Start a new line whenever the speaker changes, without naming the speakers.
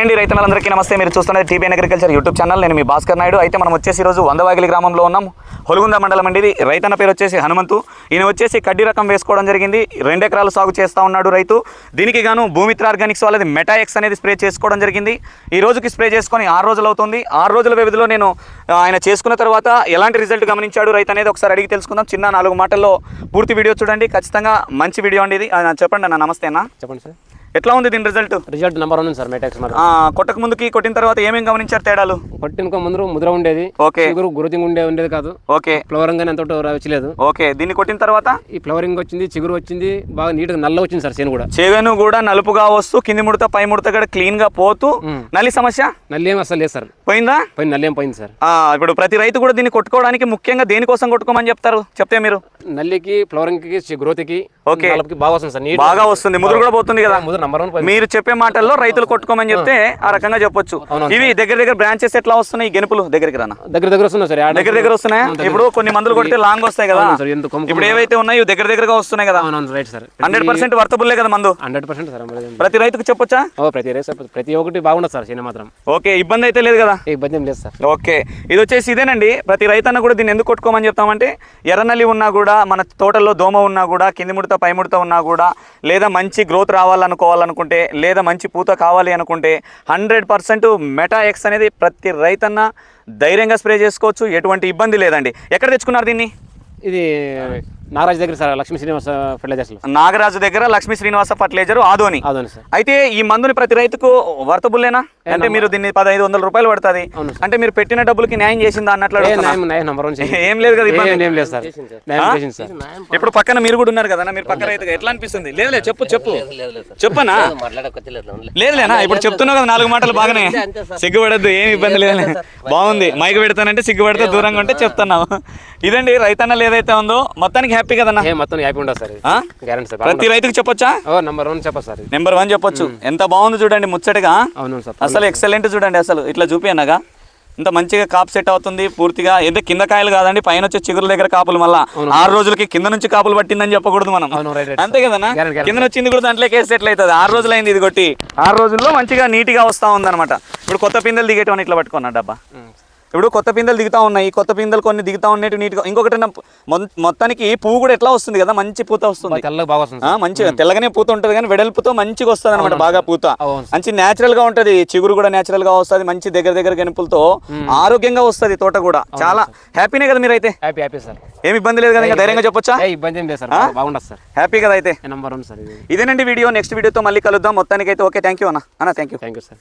అండి రైతులందరికీ నమస్తే. మీరు చూస్తున్నది టీబీఎన్ అగ్రికల్చర్ యూట్యూబ్ ఛానల్. నేను మీ భాస్కర్ నాయుడు. అయితే మనం వచ్చేసి రోజు వందవాగిలి గ్రామంలో ఉన్నాం. హొలుగుంద మండలం అండి ఇది. రైతన్న పేరు వచ్చేసి హనుమంతు. ఈయన వచ్చేసి కడ్డీ రకం వేసుకోవడం జరిగింది. రెండు ఎకరాలు సాగు చేస్తూ ఉన్నాడు రైతు. దీనికి గాను భూమిత్ర ఆర్గానిక్స్ వాళ్ళది మెటాఎక్స్ అనేది స్ప్రే చేసుకోవడం జరిగింది. ఈ రోజుకి స్ప్రే చేసుకొని ఆరు రోజులు అవుతుంది. ఆరు రోజుల వ్యవధిలో నేను ఆయన చేసుకున్న తర్వాత ఎలాంటి రిజల్ట్ గమనించాడు రైతు అనేది ఒకసారి అడిగి తెలుసుకుందాం. చిన్న నాలుగు మాటల్లో పూర్తి వీడియో చూడండి. ఖచ్చితంగా మంచి వీడియో అండి ఇది. చెప్పండి అన్న నమస్తే అన్న.
చెప్పండి సార్.
ఎట్లా ఉంది దీని రిజల్ట్
రిజల్ట్ నెంబర్ వన్ ఉంది సార్ మెటాక్స్
కొట్టక ముందుకి కొట్టిన తర్వాత ఏమేమి గమనించారు తేడాలు?
కొట్టిన ముందు ముద్ర ఉండేది.
ఓకే.
గ్రోతింగ్ ఉండే ఉండేది కాదు.
ఓకే.
ఫ్లవరింగ్ అని ఎంత వచ్చలేదు
ఓకే. దీన్ని కొట్టిన తర్వాత?
ఈ ఫ్లవరింగ్ వచ్చింది చిగురు వచ్చింది బాగా నీట్గా నల్ల వచ్చింది సార్ చేను కూడా.
చేవెను కూడా నలుపుగా వస్తూ కింది ముడత పై ముడత కూడా క్లీన్గా పోతూ. నల్లి సమస్య?
నల్లి ఏం అసలు లేదు సార్.
పోయిందా?
పోయింది నల్లి ఏం పోయింది సార్.
ఇప్పుడు ప్రతి రైతు కూడా దీన్ని కొట్టుకోవడానికి ముఖ్యంగా దేనికోసం కొట్టుకోమని చెప్తారు? చెప్తే మీరు.
నల్లికి ఫ్లవరింగ్కి గ్రోత్కి
ఓకే.
బాగా వస్తుంది సార్ నీట్
బాగా వస్తుంది. ముదురు కూడా పోతుంది కదా?
ముద్ర నెంబర్ వన్
మీరు చెప్పే మాటల్లో రైతులు కొట్టుకోమని చెప్తే ఆ. రకంగా చెప్పొచ్చు. ఇవి దగ్గర దగ్గర బ్రాంచెస్ ఎట్లా వస్తున్నాయి? గెనుపులు దగ్గరికి రానా?
దగ్గర దగ్గర వస్తుంది సార్.
దగ్గర దగ్గర వస్తున్నాయా? ఇప్పుడు కొన్ని మందులు కొడితే లాంగ్ వస్తాయి కదా. ఇప్పుడు ఏవైతే ఉన్నాయో దగ్గర దగ్గరగా వస్తున్నాయి కదా.
Right sir.
హండ్రెడ్ పర్సెంట్ వర్తబుల్లే కదా మందు.
హండ్రెడ్ పర్సెంట్ సార్
ప్రతి రైతుకు చెప్పొచ్చా?
ప్రతి ప్రతి ఒక్కటి బాగుండదు సార్ చేను మాత్రం.
ఓకే ఇబ్బంది అయితే లేదు కదా?
ఇబ్బంది ఏం లేదు సార్.
ఓకే ఇది వచ్చేసి ఇదేనండి. ప్రతి రైతన్న కూడా దీన్ని ఎందుకు కొట్టుకోమని చెప్తామంటే ఎర్రనల్లి ఉన్నా కూడా మన తోటల్లో దోమ ఉన్నా కూడా కింది ముడత పై ముడత ఉన్నా కూడా లేదా మంచి గ్రోత్ రావాలనుకోవాలనుకుంటే లేదా మంచి పూత కావాలి అనుకుంటే హండ్రెడ్ పర్సెంట్ మెటా ఎక్స్ అనేది ప్రతి రైతన్న ధైర్యంగా స్ప్రే చేసుకోవచ్చు. ఎటువంటి ఇబ్బంది లేదండి. ఎక్కడ తెచ్చుకున్నారు దీన్ని?
ఇది నాగరాజ్ దగ్గర సార్ లక్ష్మీ శ్రీనివాస ఫెర్టిలైజర్స్
నాగరాజు దగ్గర లక్ష్మీ శ్రీనివాస ఫర్టిలైజర్ ఆదోని.
అదోని సార్.
అయితే ఈ మందుని ప్రతి రైతుకు వర్తబుల్లేనా అంటే మీరు దీన్ని పదహైదు వందల రూపాయలు పడుతుంది. అంటే మీరు పెట్టిన డబ్బులకి న్యాయం చేసిందా అన్నట్లు
ఏ
లేదు కదా
ఏ- లేదు సార్.
ఇప్పుడు పక్కన మీరు కూడా ఉన్నారు కదా మీరు పక్క రైతుగా. ఎట్లా అనిపిస్తుంది? లేదులే చెప్పు చెప్పు. చెప్పనా? లేదులేనా ఇప్పుడు చెప్తున్నావు కదా నాలుగు మాటలు బాగానే. సిగ్గుపడద్దు ఏమి ఇబ్బంది లేదు బాగుంది. మైక్ పెడతానంటే సిగ్గుపడితే దూరంగా ఉంటే చెప్తున్నావు. ఇదండి రైతన్నలు ఏదైతే ఉందో మొత్తానికి హ్యాపీ కదన్నా?
మొత్తం హ్యాపీ ఉండదు సార్? గ్యారెంటీ సార్
ప్రతి రైతుకు చెప్పొచ్చా?
నంబర్ వన్ చెప్పదు సార్.
నెంబర్ వన్ చెప్పొచ్చు. ఎంత బాగుంది చూడండి ముచ్చటగా.
అవును సార్
అసలు ఎక్సలెంట్ చూడండి అసలు. ఇట్లా చూపియనగా. ఇంత మంచిగా కాపు సెట్ అవుతుంది పూర్తిగా. ఏదో కింద కాయలు కాదండి పైన వచ్చే చిగురుల దగ్గర కాపులు మళ్ళా. ఆరు రోజులకి కింద నుంచి కాపులు పట్టిందని చెప్పకూడదు మనం. అంతే కదనా
guarantee.
కింద వచ్చింది కూడా దాంట్లోకి వేస్తే ఎట్లయితుంది ఆరు రోజులు అయింది ఇది కొట్టి. ఆరు రోజుల్లో మంచిగా నీట్గా వస్తూ ఉందన్నమాట. ఇప్పుడు కొత్త పిందెలు దిగేటవని ఇట్లా పట్టుకున్నా డబ్బా? ఇప్పుడు కొత్త పిందెలు దిగుతా ఉన్నాయి కొత్త పిందెలు కొన్ని దిగుతా ఉన్నట్టు నీట్గా ఇంకొకటి మొత్తానికి పువ్వు కూడా ఎట్లా వస్తుంది కదా మంచి పూత వస్తుంది. మంచిగా తెల్లగానే పూత ఉంటుంది కానీ వెడల్పుతో మంచిగా వస్తుంది అనమాట బాగా పూత. మంచి నేచురల్గా ఉంటది చిగురు కూడా నేచురల్గా వస్తుంది మంచి దగ్గర దగ్గర గెనుపులతో ఆరోగ్యంగా వస్తుంది తోట కూడా. చాలా హ్యాపీనే కదా మీరైతే?
Happy happy sir.
ఏమి ఇబ్బంది లేదు కదా ఇంకా ధైర్యంగా చెప్పొచ్చా?
ఏ ఇబ్బంది ఏం లేదు సార్. బాగుండదు సార్.
హ్యాపీ కదా అయితే?
నంబర్ వన్ సార్ ఇది?
ఇదేనండి వీడియో. నెక్స్ట్ వీడియోతో మళ్ళీ కలుద్దాం. మొత్తానికి అయితే ఓకే. థ్యాంక్ యూ అన్న. అన్న thank you
thank you sir